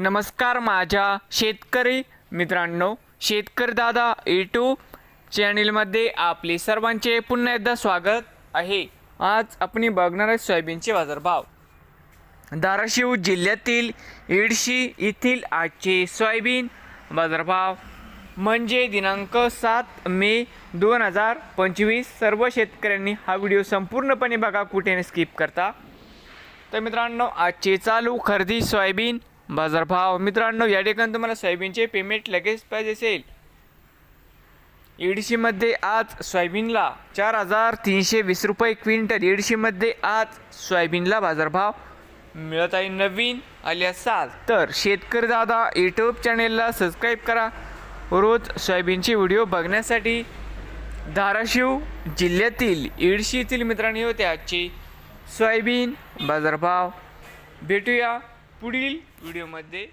नमस्कार माझ्या शेतकरी मित्रांनो शेतकरी दादा यूट्यूब चॅनेलमध्ये आपले सर्वांचे पुन्हा एकदा स्वागत आहे. आज आपण बघणार आहे सोयाबीनचे बाजारभाव. धाराशिव जिल्ह्यातील इडशी येथील आजचे सोयाबीन बाजारभाव म्हणजे दिनांक सात मे दोन हजार पंचवीस. सर्व शेतकऱ्यांनी हा व्हिडिओ संपूर्णपणे बघा कुठे स्किप करता. तर मित्रांनो आजचे चालू खरेदी सोयाबीन बाजारभाव. मित्रांनो या ठिकाणी तुम्हाला सोयाबीनचे पेमेंट लगेच पाहिजे असेल. ईडीसीमध्ये आज सोयाबीनला चार हजार तीनशे वीस रुपये क्विंटल. ईडीसीमध्ये आज सोयाबीनला बाजारभाव मिळत आहे नवीन आले असाल तर शेतकरी दादा यूट्यूब चॅनेलला सबस्क्राईब करा. रोज सोयाबीनचे व्हिडिओ बघण्यासाठी धाराशिव जिल्ह्यातील इडशी येथील मित्रांनी होते आजची सोयाबीन बाजारभाव भेटूया. पुढील व्हिडिओमध्ये